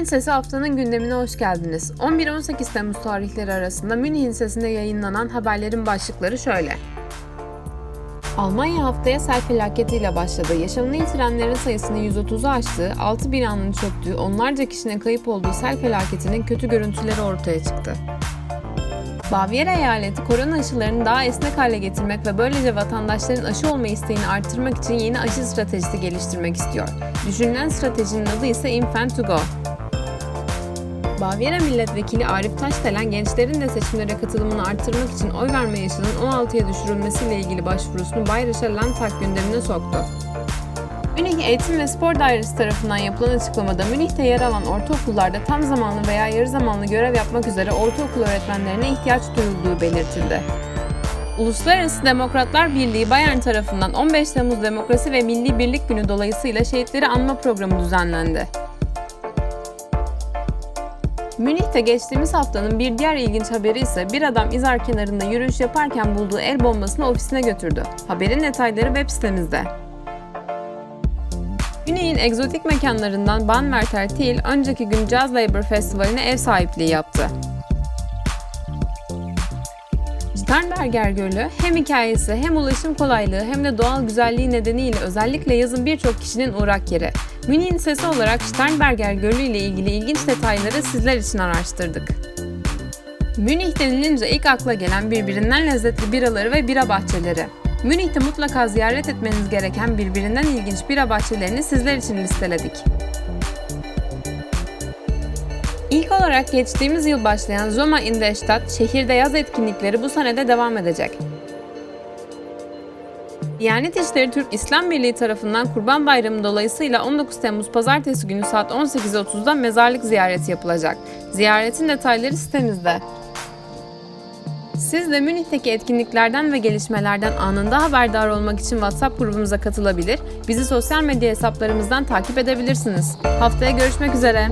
Münih'in Sesi haftanın gündemine hoş geldiniz. 11-18 Temmuz tarihleri arasında Münih'in Sesi'nde yayınlanan haberlerin başlıkları şöyle. Almanya haftaya sel felaketiyle başladı. Yaşamını yitirenlerin sayısını 130'u aştığı, 6 binanın çöktüğü, onlarca kişinin kayıp olduğu sel felaketinin kötü görüntüleri ortaya çıktı. Bavyera eyaleti korona aşılarını daha esnek hale getirmek ve böylece vatandaşların aşı olma isteğini arttırmak için yeni aşı stratejisi geliştirmek istiyor. Düşünülen stratejinin adı ise Infant to Go. Bavyera Milletvekili Arif Taşdelen gençlerin de seçimlere katılımını arttırmak için oy verme yaşının 16'ya düşürülmesiyle ilgili başvurusunu Bayerischer Landtag gündemine soktu. Münih Eğitim ve Spor Dairesi tarafından yapılan açıklamada Münih'te yer alan ortaokullarda tam zamanlı veya yarı zamanlı görev yapmak üzere ortaokul öğretmenlerine ihtiyaç duyulduğu belirtildi. Uluslararası Demokratlar Birliği Bayern tarafından 15 Temmuz Demokrasi ve Milli Birlik Günü dolayısıyla şehitleri anma programı düzenlendi. Münih'te geçtiğimiz haftanın bir diğer ilginç haberi ise bir adam izar kenarında yürüyüş yaparken bulduğu el bombasını ofisine götürdü. Haberin detayları web sitemizde. Güney'in egzotik mekanlarından Banmerter Thiel önceki gün Jazz Labor Festivali'ne ev sahipliği yaptı. Sternberger Gölü hem hikayesi hem ulaşım kolaylığı hem de doğal güzelliği nedeniyle özellikle yazın birçok kişinin uğrak yeri. Münih'in sesi olarak Sternberger Gölü ile ilgili ilginç detayları sizler için araştırdık. Münih denilince ilk akla gelen birbirinden lezzetli biraları ve bira bahçeleri. Münih'te mutlaka ziyaret etmeniz gereken birbirinden ilginç bira bahçelerini sizler için listeledik. İlk olarak geçtiğimiz yıl başlayan Zoma in der Stadt şehirde yaz etkinlikleri bu senede devam edecek. Diyanet İşleri Türk İslam Birliği tarafından Kurban Bayramı dolayısıyla 19 Temmuz Pazartesi günü saat 18.30'da mezarlık ziyareti yapılacak. Ziyaretin detayları sitemizde. Siz de Münih'teki etkinliklerden ve gelişmelerden anında haberdar olmak için WhatsApp grubumuza katılabilir, bizi sosyal medya hesaplarımızdan takip edebilirsiniz. Haftaya görüşmek üzere.